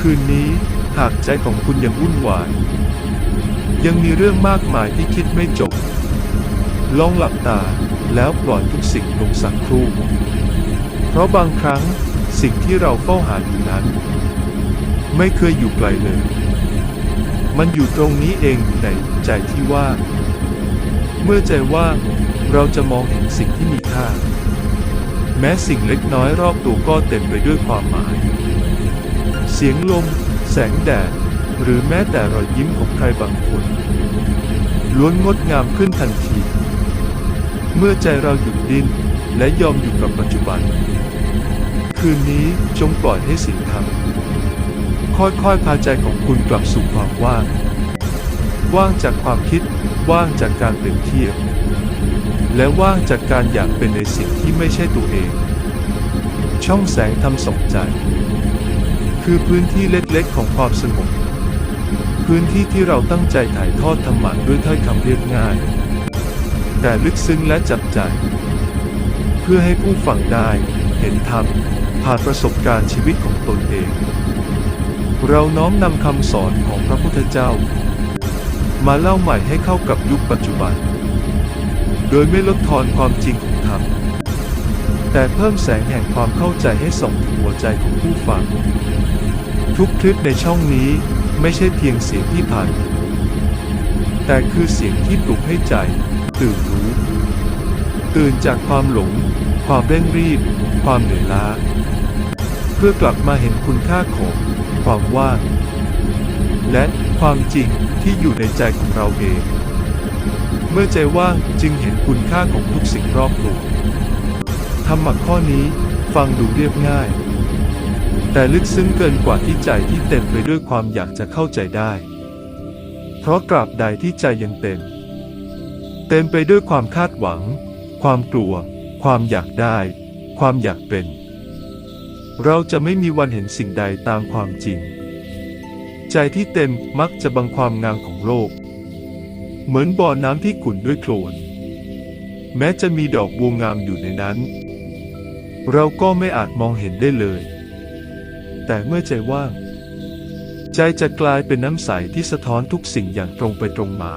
คืนนี้หากใจของคุณยังวุ่นวาย ยังมีเรื่องมากมายที่คิดไม่จบ ลองหลับตาแล้วปล่อยทุกสิ่งลงสักครู่ เพราะบางครั้งสิ่งที่เราเฝ้าหาอยู่นั้น ไม่เคยอยู่ไกลเลย มันอยู่ตรงนี้เองในใจที่ว่า เมื่อใจว่าเราจะมองเห็นสิ่งที่มีค่า แม้สิ่งเล็กน้อยรอบตัวก็เต็มไปด้วยความหมาย เสียงลม แสงแดด หรือแม้แต่รอยยิ้มของใครบางคน ล้วนงดงามขึ้นทันที เมื่อใจเราหยุดดิ้นและยอมอยู่กับปัจจุบัน คืนนี้จงปล่อยให้สิ่งทำค่อยๆพาใจของคุณกลับสู่ความว่าง ว่างจากความคิด ว่างจากการเปรียบเทียบ และว่างจากการอยากเป็นในสิ่งที่ไม่ใช่ตัวเอง ช่องแสงทำสองใจ คือพื้นที่เล็กๆ ของความสงบพื้นที่ที่เราตั้งใจถ่ายทอดธรรมะด้วยถ้อยคำเรียบง่าย แต่ลึกซึ้งและจับใจ เพื่อให้ผู้ฟังได้เห็นธรรมผ่านประสบการณ์ชีวิตของตนเอง เราน้อมนำคำสอนของพระพุทธเจ้า มาเล่าใหม่ให้เข้ากับยุคปัจจุบัน โดยไม่ลดทอนความจริงของธรรม แต่เพิ่มแสงแห่งความเข้าใจให้ส่องถึงหัวใจของผู้ฟัง ทุกคลิปในช่องนี้ไม่ใช่เพียงเสียงที่ผ่าน แต่คือเสียงที่ปลุกให้ใจ ตื่นรู้ ตื่นจากความหลง ความเร่งรีบ ความเหนื่อยล้า เพื่อกลับมาเห็นคุณค่าของความว่างและความจริงที่อยู่ในใจของเราเอง เมื่อใจว่างจึงเห็นคุณค่าของทุกสิ่งรอบตัวธรรมะข้อนี้ฟังดูเรียบง่าย แต่ลึกซึ้งเกินกว่าที่ใจที่เต็มไปด้วยความอยากจะเข้าใจได้ เพราะตราบใดที่ใจยังเต็ม เต็มไปด้วยความคาดหวัง ความกลัว ความอยากได้ ความอยากเป็น เราจะไม่มีวันเห็นสิ่งใดตามความจริง ใจที่เต็มมักจะบังความงามของโลก เหมือนบ่อน้ำที่ขุ่นด้วยโคลน แม้จะมีดอกบัวงามอยู่ในนั้น เราก็ไม่อาจมองเห็นได้เลย แต่เมื่อใจว่าง ใจจะกลายเป็นน้ำใสที่สะท้อนทุกสิ่งอย่างตรงไปตรงมา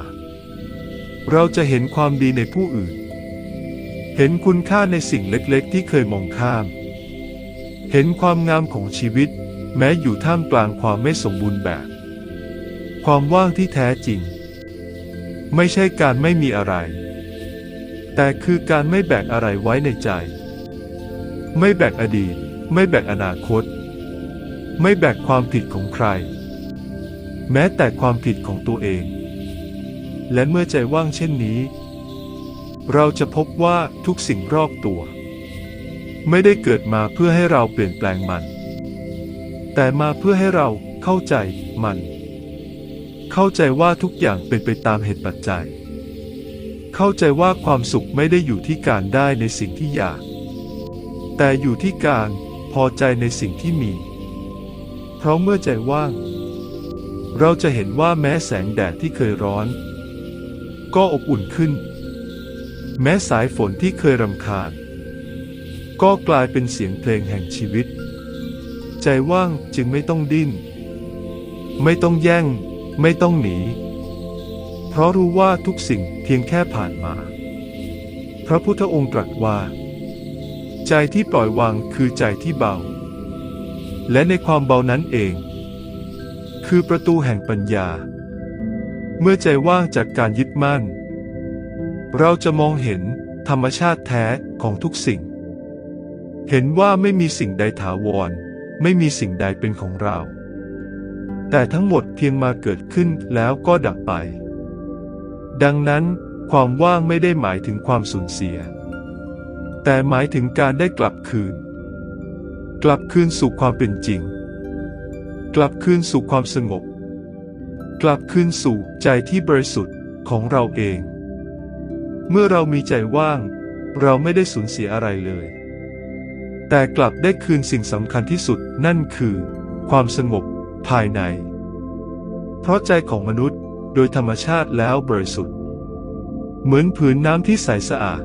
เราจะเห็นความดีในผู้อื่น เห็นคุณค่าในสิ่งเล็กๆ ที่เคยมองข้าม เห็นความงามของชีวิต แม้อยู่ท่ามกลางความไม่สมบูรณ์แบบ ความว่างที่แท้จริง ไม่ใช่การไม่มีอะไร แต่คือการไม่แบกอะไรไว้ในใจ ไม่แบกอดีต ไม่แบกอนาคต ไม่แบกความผิดของใคร แม้แต่ความผิดของตัวเอง และเมื่อใจว่างเช่นนี้ เราจะพบว่าทุกสิ่งรอบตัว ไม่ได้เกิดมาเพื่อให้เราเปลี่ยนแปลงมัน แต่มาเพื่อให้เราเข้าใจมัน เข้าใจว่าทุกอย่างเป็นไปตามเหตุปัจจัย เข้าใจว่าความสุขไม่ได้อยู่ที่การได้ในสิ่งที่อยาก แต่อยู่ที่การพอใจในสิ่งที่มี เพราะเมื่อใจว่าง เราจะเห็นว่าแม้แสงแดดที่เคยร้อน ก็อบอุ่นขึ้น แม้สายฝนที่เคยรำคาญ ก็กลายเป็นเสียงเพลงแห่งชีวิต ใจว่างจึงไม่ต้องดิ้น ไม่ต้องแย่ง ไม่ต้องหนี เพราะรู้ว่าทุกสิ่งเพียงแค่ผ่านมา พระพุทธองค์ตรัสว่า ใจที่ปล่อยวางคือใจที่เบา และในความเบานั้นเอง คือประตูแห่งปัญญา เมื่อใจว่างจากการยึดมั่น เราจะมองเห็นธรรมชาติแท้ของทุกสิ่ง เห็นว่าไม่มีสิ่งใดถาวร ไม่มีสิ่งใดเป็นของเรา แต่ทั้งหมดเพียงมาเกิดขึ้นแล้วก็ดับไป ดังนั้นความว่างไม่ได้หมายถึงความสูญเสีย แต่หมายถึงการได้กลับคืน กลับคืนสู่ความเป็นจริง กลับคืนสู่ความสงบ กลับคืนสู่ใจที่บริสุทธิ์ของเราเอง เมื่อเรามีใจว่าง เราไม่ได้สูญเสียอะไรเลย แต่กลับได้คืนสิ่งสำคัญที่สุดนั่นคือ ความสงบภายใน เพราะใจของมนุษย์โดยธรรมชาติแล้วบริสุทธิ์ เหมือนผืนน้ำที่ใสสะอาด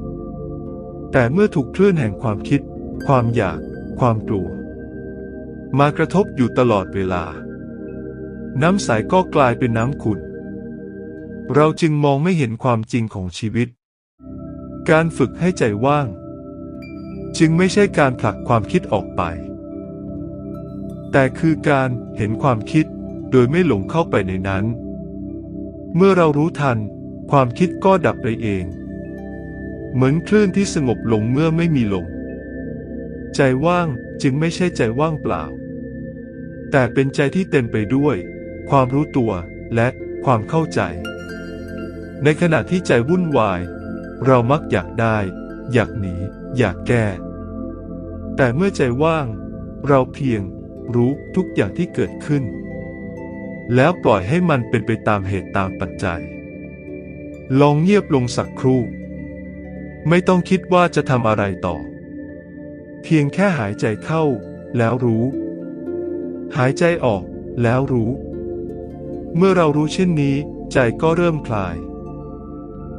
แต่เมื่อถูกคลื่นแห่งความคิด ความอยาก ความกลัว มากระทบอยู่ตลอดเวลา น้ำใสก็กลายเป็นน้ำขุ่นเราจึงมองไม่เห็นความจริงของชีวิต การฝึกให้ใจว่าง จึงไม่ใช่การผลักความคิดออกไป แต่คือการเห็นความคิดโดยไม่หลงเข้าไปในนั้น เมื่อเรารู้ทัน ความคิดก็ดับไปเอง เหมือนคลื่นที่สงบลงเมื่อไม่มีลม ใจว่างจึงไม่ใช่ใจว่างเปล่า แต่เป็นใจที่เต็มไปด้วย ความรู้ตัวและความเข้าใจ ในขณะที่ใจวุ่นวาย เรามักอยากได้ อยากหนี อยากแก้ แต่เมื่อใจว่าง เราเพียงรู้ทุกอย่างที่เกิดขึ้น แล้วปล่อยให้มันเป็นไปตามเหตุตามปัจจัย ลองเงียบลงสักครู่ ไม่ต้องคิดว่าจะทำอะไรต่อ เพียงแค่หายใจเข้า แล้วรู้ หายใจออก แล้วรู้ เมื่อเรารู้เช่นนี้ ใจก็เริ่มคลาย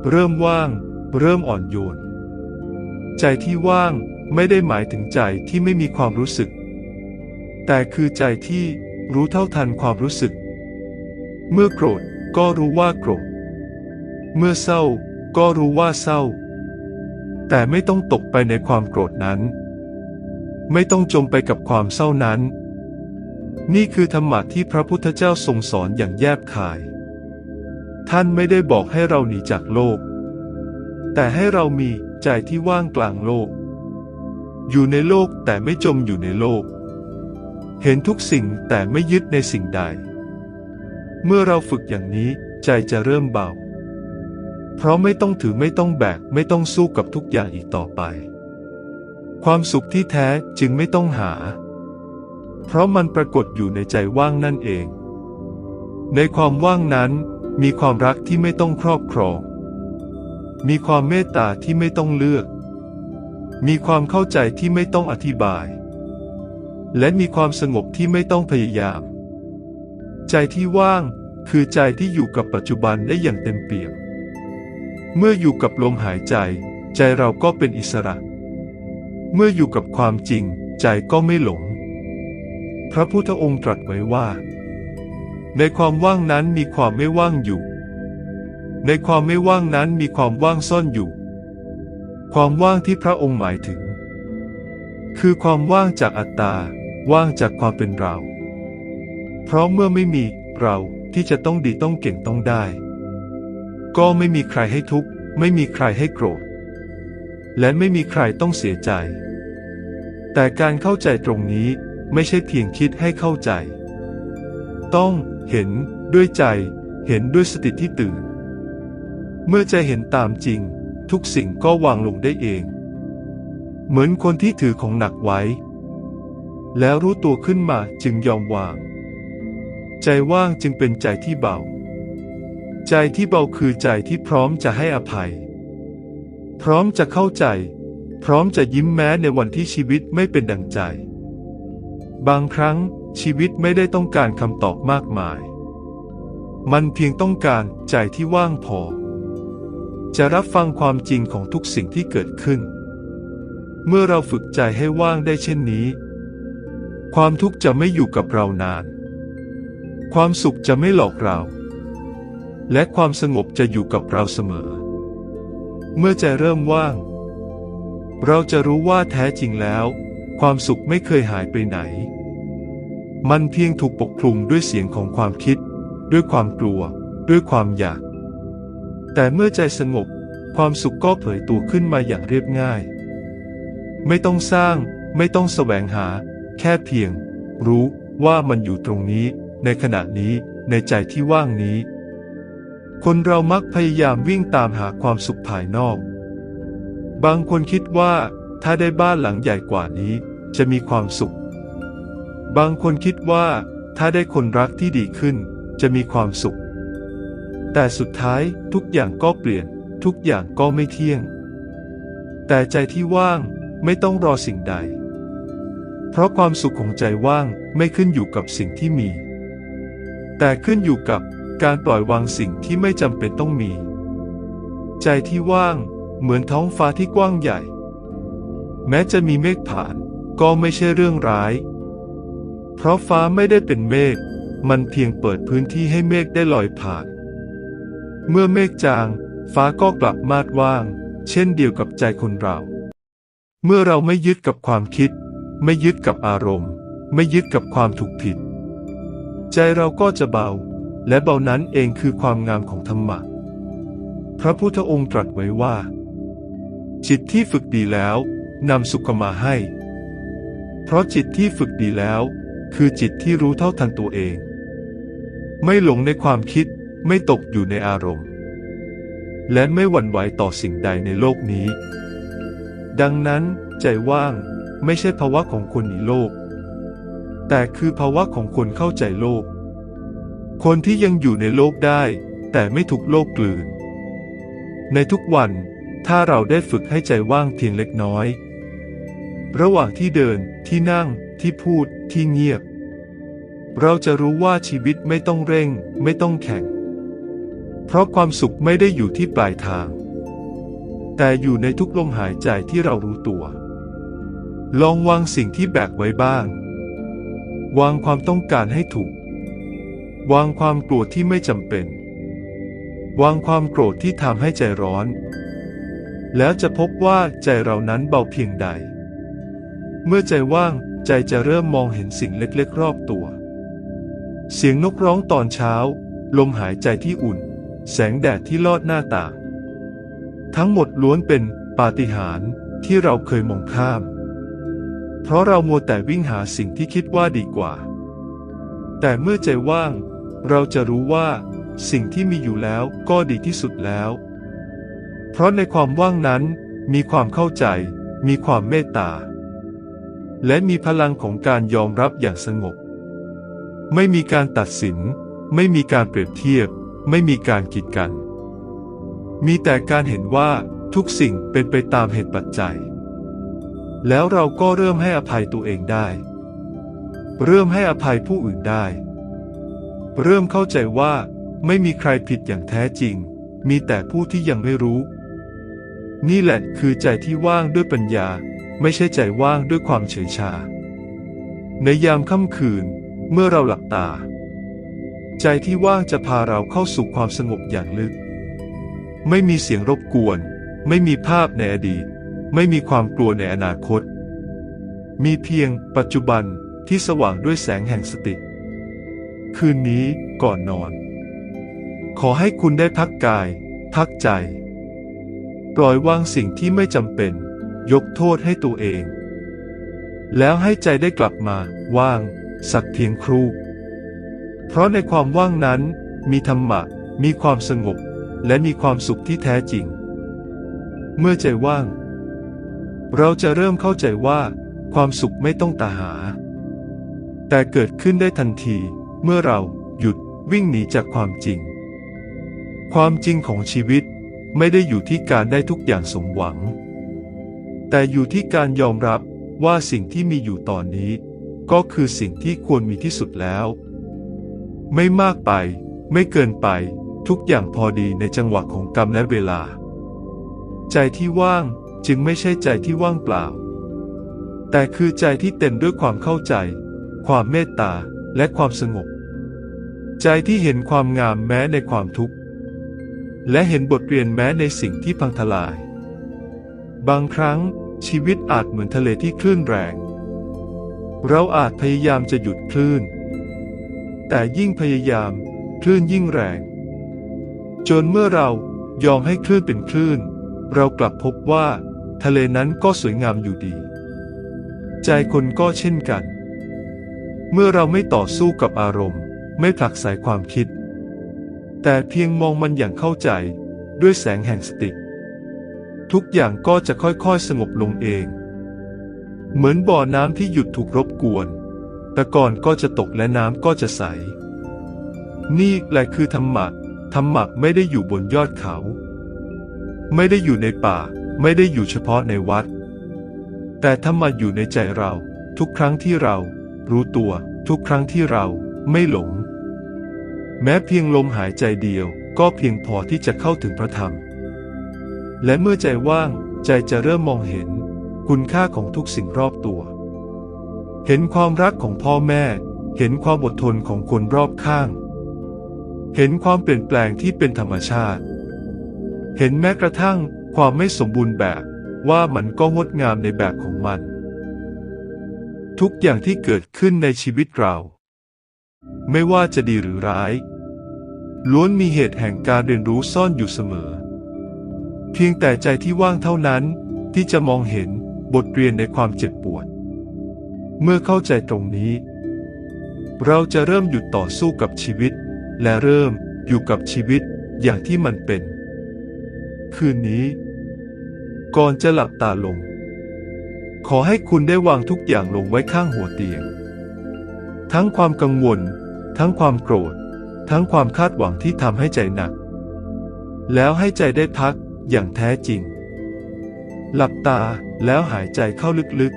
เริ่มว่าง เริ่มอ่อนโยน ใจที่ว่างไม่ได้หมายถึงใจที่ไม่มีความรู้สึก แต่คือใจที่รู้เท่าทันความรู้สึก เมื่อโกรธก็รู้ว่าโกรธ เมื่อเศร้าก็รู้ว่าเศร้า แต่ไม่ต้องตกไปในความโกรธนั้น ไม่ต้องจมไปกับความเศร้านั้น นี่คือธรรมะที่พระพุทธเจ้าทรงสอนอย่างแยบคาย ท่านไม่ได้บอกให้เราหนีจากโลก แต่ให้เรามีใจที่ว่างกลางโลก อยู่ในโลกแต่ไม่จมอยู่ในโลก เห็นทุกสิ่งแต่ไม่ยึดในสิ่งใด เมื่อเราฝึกอย่างนี้ใจจะเริ่มเบา เพราะไม่ต้องถือไม่ต้องแบกไม่ต้องสู้กับทุกอย่างอีกต่อไป ความสุขที่แท้จึงไม่ต้องหา เพราะมันปรากฏอยู่ในใจว่างนั่นเอง ในความว่างนั้นมีความรักที่ไม่ต้องครอบครอง มีความเมตตาที่ไม่ต้องเลือก มีความเข้าใจที่ไม่ต้องอธิบาย และมีความสงบที่ไม่ต้องพยายาม ใจที่ว่างคือใจที่อยู่กับปัจจุบันได้อย่างเต็มเปี่ยม เมื่ออยู่กับลมหายใจ ใจเราก็เป็นอิสระ เมื่ออยู่กับความจริงใจก็ไม่หลง พระพุทธองค์ตรัสไว้ว่า ในความว่างนั้นมีความไม่ว่างอยู่ ในความไม่ว่างนั้นมีความว่างซ่อนอยู่ ความว่างที่พระองค์หมายถึง คือความว่างจากอัตตา ว่างจากความเป็นเรา เพราะเมื่อไม่มีเราที่จะต้องดีต้องเก่งต้องได้ ก็ไม่มีใครให้ทุกข์ ไม่มีใครให้โกรธ และไม่มีใครต้องเสียใจ แต่การเข้าใจตรงนี้ไม่ใช่เพียงคิดให้เข้าใจ ต้องเห็นด้วยใจ เห็นด้วยสติที่ตื่น เมื่อใจเห็นตามจริง ทุกสิ่งก็วางลงได้เอง เหมือนคนที่ถือของหนักไว้ แล้วรู้ตัวขึ้นมาจึงยอมวาง ใจว่างจึงเป็นใจที่เบา ใจที่เบาคือใจที่พร้อมจะให้อภัย พร้อมจะเข้าใจ พร้อมจะยิ้มแม้ในวันที่ชีวิตไม่เป็นดังใจ บางครั้งชีวิตไม่ได้ต้องการคำตอบมากมาย มันเพียงต้องการใจที่ว่างพอ จะรับฟังความจริงของทุกสิ่งที่เกิดขึ้น เมื่อเราฝึกใจให้ว่างได้เช่นนี้ ความทุกข์จะไม่อยู่กับเรานาน ความสุขจะไม่หลอกเรา และความสงบจะอยู่กับเราเสมอ เมื่อใจเริ่มว่าง เราจะรู้ว่าแท้จริงแล้ว ความสุขไม่เคยหายไปไหน มันเพียงถูกปกคลุมด้วยเสียงของความคิด ด้วยความกลัว ด้วยความอยาก แต่เมื่อใจสงบความสุขก็เผยตัวขึ้นมาอย่างเรียบง่าย ไม่ต้องสร้าง ไม่ต้องแสวงหา แค่เพียง รู้ว่ามันอยู่ตรงนี้ ในขณะนี้ ในใจที่ว่างนี้ คนเรามักพยายามวิ่งตามหาความสุขภายนอก บางคนคิดว่าถ้าได้บ้านหลังใหญ่กว่านี้ จะมีความสุข บางคนคิดว่าถ้าได้คนรักที่ดีขึ้น จะมีความสุข แต่สุดท้ายทุกอย่างก็เปลี่ยน ทุกอย่างก็ไม่เที่ยง แต่ใจที่ว่างไม่ต้องรอสิ่งใด เพราะความสุขของใจว่างไม่ขึ้นอยู่กับสิ่งที่มี แต่ขึ้นอยู่กับ การปล่อยวางสิ่งที่ไม่จำเป็นต้องมี ใจที่ว่างเหมือนท้องฟ้าที่กว้างใหญ่ แม้จะมีเมฆผ่านก็ไม่ใช่เรื่องร้าย เพราะฟ้าไม่ได้เป็นเมฆมันเพียงเปิดพื้นที่ให้เมฆได้ลอยผ่าน เมื่อเมฆจาง ฟ้าก็กลับมาดว่าง เช่นเดียวกับใจคนเรา เมื่อเราไม่ยึดกับความคิด ไม่ยึดกับอารมณ์ ไม่ยึดกับความถูกผิด ใจเราก็จะเบา และเบานั้นเองคือความงามของธรรมะ พระพุทธองค์ตรัสไว้ว่า จิตที่ฝึกดีแล้วนำสุขมาให้ เพราะจิตที่ฝึกดีแล้ว คือจิตที่รู้เท่าทันตัวเอง ไม่หลงในความคิดไม่ตกอยู่ในอารมณ์ และไม่หวั่นไหวต่อสิ่งใดในโลกนี้ ดังนั้นใจว่างไม่ใช่ภาวะของคนหนีโลก แต่คือภาวะของคนเข้าใจโลก คนที่ยังอยู่ในโลกได้ แต่ไม่ถูกโลกกลืน ในทุกวันถ้าเราได้ฝึกให้ใจว่างเพียงเล็กน้อย ระหว่างที่เดินที่นั่งที่พูดที่เงียบ เราจะรู้ว่าชีวิตไม่ต้องเร่ง ไม่ต้องแข่ง เพราะความสุขไม่ได้อยู่ที่ปลายทาง แต่อยู่ในทุกลมหายใจที่เรารู้ตัว ลองวางสิ่งที่แบกไว้บ้าง วางความต้องการให้ถูก วางความกลัวที่ไม่จำเป็น วางความโกรธที่ทำให้ใจร้อน แล้วจะพบว่าใจเรานั้นเบาเพียงใด เมื่อใจว่างใจจะเริ่มมองเห็นสิ่งเล็กๆ รอบตัว เสียงนกร้องตอนเช้า ลมหายใจที่อุ่น แสงแดดที่ลอดหน้าต่าง ทั้งหมดล้วนเป็นปาฏิหาริย์ที่เราเคยมองข้าม เพราะเรามัวแต่วิ่งหาสิ่งที่คิดว่าดีกว่า แต่เมื่อใจว่าง เราจะรู้ว่าสิ่งที่มีอยู่แล้วก็ดีที่สุดแล้ว เพราะในความว่างนั้นมีความเข้าใจ มีความเมตตา และมีพลังของการยอมรับอย่างสงบ ไม่มีการตัดสิน ไม่มีการเปรียบเทียบ ไม่มีการกีดกัน มีแต่การเห็นว่าทุกสิ่งเป็นไปตามเหตุปัจจัย แล้วเราก็เริ่มให้อภัยตัวเองได้ เริ่มให้อภัยผู้อื่นได้ เริ่มเข้าใจว่าไม่มีใครผิดอย่างแท้จริง มีแต่ผู้ที่ยังไม่รู้ นี่แหละคือใจที่ว่างด้วยปัญญา ไม่ใช่ใจว่างด้วยความเฉยชา ในยามค่ำคืน เมื่อเราหลับตา ใจที่ว่างจะพาเราเข้าสู่ความสงบอย่างลึก ไม่มีเสียงรบกวน ไม่มีภาพในอดีต ไม่มีความกลัวในอนาคต มีเพียงปัจจุบันที่สว่างด้วยแสงแห่งสติ คืนนี้ก่อนนอน ขอให้คุณได้พักกาย พักใจ ปล่อยวางสิ่งที่ไม่จำเป็น ยกโทษให้ตัวเอง แล้วให้ใจได้กลับมา ว่าง สักเพียงครู่ เพราะในความว่างนั้น มีธรรมะ มีความสงบ และมีความสุขที่แท้จริง เมื่อใจว่าง เราจะเริ่มเข้าใจว่า ความสุขไม่ต้องตาหา แต่เกิดขึ้นได้ทันที เมื่อเราหยุดวิ่งหนีจากความจริง ความจริงของชีวิตไม่ได้อยู่ที่การได้ทุกอย่างสมหวัง แต่อยู่ที่การยอมรับว่าสิ่งที่มีอยู่ตอนนี้ ก็คือสิ่งที่ควรมีที่สุดแล้ว ไม่มากไป ไม่เกินไปทุกอย่างพอดีในจังหวะของกรรมและเวลา ใจที่ว่างจึงไม่ใช่ใจที่ว่างเปล่า แต่คือใจที่เต็มด้วยความเข้าใจ ความเมตตา และความสงบ ใจที่เห็นความงามแม้ในความทุกข์ และเห็นบทเรียนแม้ในสิ่งที่พังทลาย บางครั้งชีวิตอาจเหมือนทะเลที่คลื่นแรง เราอาจพยายามจะหยุดคลื่น แต่ยิ่งพยายามคลื่นยิ่งแรง จนเมื่อเรายอมให้คลื่นเป็นคลื่น เรากลับพบว่า ทะเลนั้นก็สวยงามอยู่ดี ใจคนก็เช่นกัน เมื่อเราไม่ต่อสู้กับอารมณ์ ไม่ผลักไสความคิด แต่เพียงมองมันอย่างเข้าใจ ด้วยแสงแห่งสติ ทุกอย่างก็จะค่อยๆสงบลงเอง เหมือนบ่อน้ำที่หยุดถูกรบกวนแต่ก่อนก็จะตกและน้ำก็จะใส นี่แหละคือธรรมะธรรมะไม่ได้อยู่บนยอดเขา ไม่ได้อยู่ในป่า ไม่ได้อยู่เฉพาะในวัด แต่ธรรมะอยู่ในใจเราทุกครั้งที่เรา รู้ตัวทุกครั้งที่เราไม่หลง แม้เพียงลมหายใจเดียวก็เพียงพอที่จะเข้าถึงพระธรรม และเมื่อใจว่างใจจะเริ่มมองเห็นคุณค่าของทุกสิ่งรอบตัว เห็นความรักของพ่อแม่ เห็นความอดทนของคนรอบข้าง เห็นความเปลี่ยนแปลงที่เป็นธรรมชาติ เห็นแม้กระทั่งความไม่สมบูรณ์แบบว่ามันก็งดงามในแบบของมัน ทุกอย่างที่เกิดขึ้นในชีวิตเรา ไม่ว่าจะดีหรือร้าย ล้วนมีเหตุแห่งการเรียนรู้ซ่อนอยู่เสมอ เพียงแต่ใจที่ว่างเท่านั้นที่จะมองเห็นบทเรียนในความเจ็บปวด เมื่อเข้าใจตรงนี้ เราจะเริ่มหยุดต่อสู้กับชีวิต และเริ่มอยู่กับชีวิตอย่างที่มันเป็น คืนนี้ ก่อนจะหลับตาลง ขอให้คุณได้วางทุกอย่างลงไว้ข้างหัวเตียง ทั้งความกังวล ทั้งความโกรธ ทั้งความคาดหวังที่ทำให้ใจหนัก แล้วให้ใจได้พักอย่างแท้จริง หลับตาแล้วหายใจเข้าลึก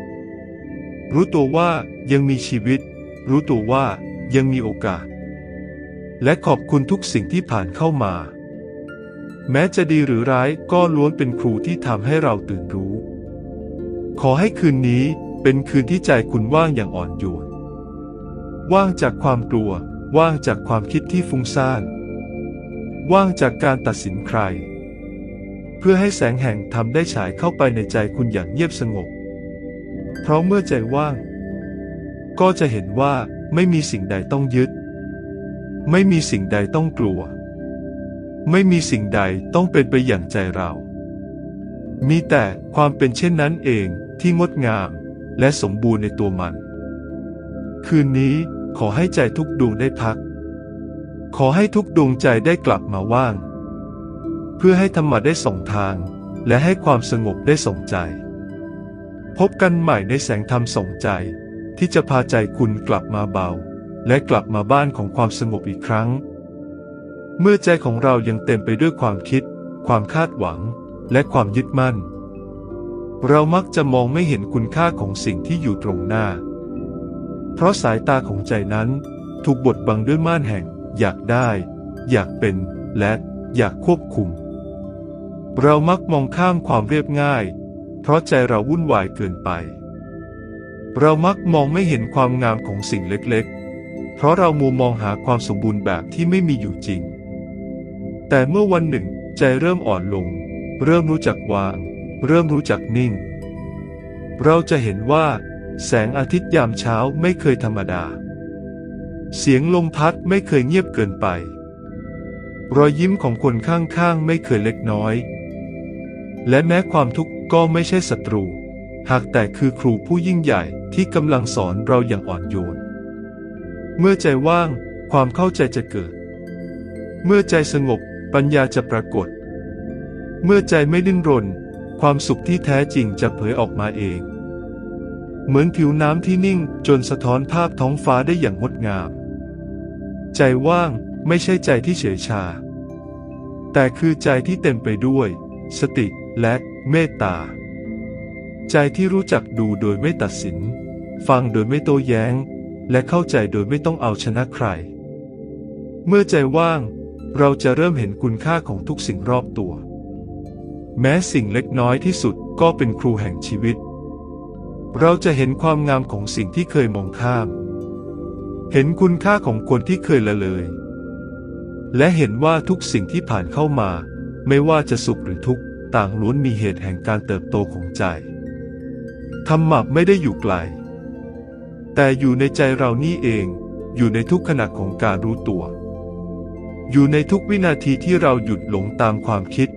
ๆ รู้ตัวว่ายังมีชีวิต รู้ตัวว่ายังมีโอกาส และขอบคุณทุกสิ่งที่ผ่านเข้ามา แม้จะดีหรือร้ายก็ล้วนเป็นครูที่ทำให้เราตื่นรู้ ขอให้คืนนี้เป็นคืนที่ใจคุณว่างอย่างอ่อนโยน ว่างจากความกลัว ว่างจากความคิดที่ฟุ้งซ่าน ว่างจากการตัดสินใคร เพื่อให้แสงแห่งธรรมได้ฉายเข้าไปในใจคุณอย่างเงียบสงบ เพราะเมื่อใจว่าง ก็จะเห็นว่าไม่มีสิ่งใดต้องยึด ไม่มีสิ่งใดต้องกลัว ไม่มีสิ่งใดต้องเป็นไปอย่างใจเรา มีแต่ความเป็นเช่นนั้นเองที่งดงามและสมบูรณ์ในตัวมัน คืนนี้ขอให้ใจทุกดวงได้พัก ขอให้ทุกดวงใจได้กลับมาว่าง เพื่อให้ธรรมะได้ส่งทาง และให้ความสงบได้ส่งใจ พบกันใหม่ในแสงธรรมส่งใจ ที่จะพาใจคุณกลับมาเบา และกลับมาบ้านของความสงบอีกครั้ง เมื่อใจของเรายังเต็มไปด้วยความคิด ความคาดหวัง และความยึดมั่น เรามักจะมองไม่เห็นคุณค่าของสิ่งที่อยู่ตรงหน้า เพราะสายตาของใจนั้น ถูกบดบังด้วยม่านแห่ง อยากได้ อยากเป็น และอยากควบคุม เรามักมองข้ามความเรียบง่าย เพราะใจเราวุ่นวายเกินไป เรามักมองไม่เห็นความงามของสิ่งเล็กๆ เพราะเรามัวมองหาความสมบูรณ์แบบที่ไม่มีอยู่จริง แต่เมื่อวันหนึ่งใจเริ่มอ่อนลง เริ่มรู้จักวาง เริ่มรู้จักนิ่ง เราจะเห็นว่า แสงอาทิตย์ยามเช้าไม่เคยธรรมดา เสียงลมพัดไม่เคยเงียบเกินไป รอยยิ้มของคนข้างๆไม่เคยเล็กน้อย และแม้ความทุกข์ก็ไม่ใช่ศัตรู หากแต่คือครูผู้ยิ่งใหญ่ที่กำลังสอนเราอย่างอ่อนโยน เมื่อใจว่างความเข้าใจจะเกิด เมื่อใจสงบปัญญาจะปรากฏ เมื่อใจไม่ดิ้นรน ความสุขที่แท้จริงจะเผยออกมาเอง เหมือนผิวน้ำที่นิ่งจนสะท้อนภาพท้องฟ้าได้อย่างงดงาม ใจว่างไม่ใช่ใจที่เฉยชา แต่คือใจที่เต็มไปด้วย สติและเมตตา ใจที่รู้จักดูโดยไม่ตัดสิน ฟังโดยไม่โต้แย้ง และเข้าใจโดยไม่ต้องเอาชนะใคร เมื่อใจว่าง เราจะเริ่มเห็นคุณค่าของทุกสิ่งรอบตัว แม้สิ่งเล็กน้อยที่สุดก็เป็นครูแห่งชีวิต เราจะเห็นความงามของสิ่งที่เคยมองข้าม เห็นคุณค่าของคนที่เคยละเลย และเห็นว่าทุกสิ่งที่ผ่านเข้ามา ไม่ว่าจะสุขหรือทุกข์ต่างล้วนมีเหตุแห่งการเติบโตของใจธรรมะไม่ได้อยู่ไกล แต่อยู่ในใจเรานี่เอง อยู่ในทุกขณะของการรู้ตัว อยู่ในทุกวินาทีที่เราหยุดหลงตามความคิด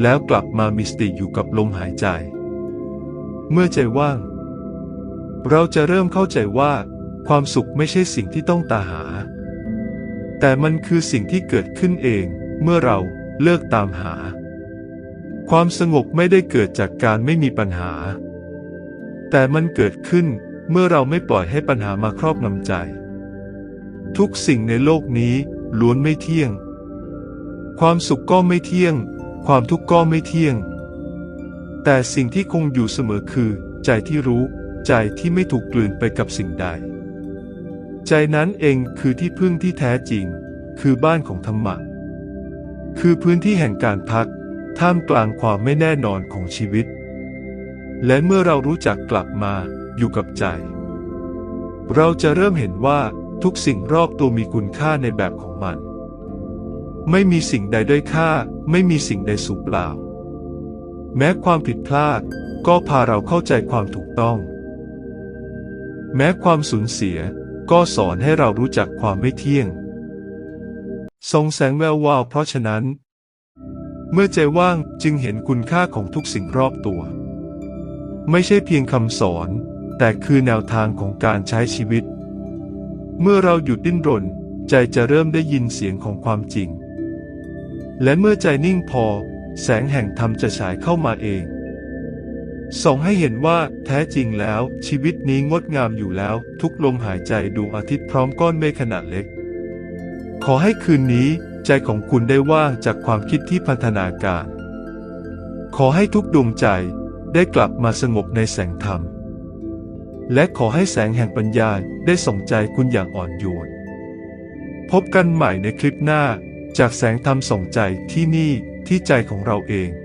แล้วกลับมามีสติอยู่กับลมหายใจ เมื่อใจว่าง เราจะเริ่มเข้าใจว่า ความสุขไม่ใช่สิ่งที่ต้องตาหา แต่มันคือสิ่งที่เกิดขึ้นเองเมื่อเราเลิกตามหา ความสงบไม่ได้เกิดจากการไม่มีปัญหา แต่มันเกิดขึ้นเมื่อเราไม่ปล่อยให้ปัญหามาครอบงำใจ ทุกสิ่งในโลกนี้ล้วนไม่เที่ยง ความสุขก็ไม่เที่ยง ความทุกข์ก็ไม่เที่ยง แต่สิ่งที่คงอยู่เสมอคือ ใจที่รู้ใจที่ไม่ถูกกลืนไปกับสิ่งใด ใจนั้นเองคือที่พึ่งที่แท้จริง คือบ้านของธรรมะ คือพื้นที่แห่งการพัก ท่ามกลางความไม่แน่นอนของชีวิต และเมื่อเรารู้จักกลับมาอยู่กับใจ เราจะเริ่มเห็นว่าทุกสิ่งรอบตัวมีคุณค่าในแบบของมัน ไม่มีสิ่งใดด้อยค่า ไม่มีสิ่งใดสูญเปล่า แม้ความผิดพลาดก็พาเราเข้าใจความถูกต้อง แม้ความสูญเสียก็สอนให้เรารู้จักความไม่เที่ยง ทรงแสงแวววาวเพราะฉะนั้น เมื่อใจว่างจึงเห็นคุณค่าของทุกสิ่งรอบตัว ไม่ใช่เพียงคำสอน แต่คือแนวทางของการใช้ชีวิต เมื่อเราหยุดดิ้นรน ใจจะเริ่มได้ยินเสียงของความจริง และเมื่อใจนิ่งพอ แสงแห่งธรรมจะฉายเข้ามาเอง ส่องให้เห็นว่าแท้จริงแล้ว ชีวิตนี้งดงามอยู่แล้ว ทุกลมหายใจดวงอาทิตย์พร้อมก้อนเมฆขนาดเล็ก ขอให้คืนนี้ ใจของคุณได้ว่างจากความคิดที่พันธนาการ ขอให้ทุกดวงใจได้กลับมาสงบในแสงธรรม และขอให้แสงแห่งปัญญาได้ส่องใจคุณอย่างอ่อนโยน พบกันใหม่ในคลิปหน้า จากแสงธรรมส่องใจที่นี่ที่ใจของเราเอง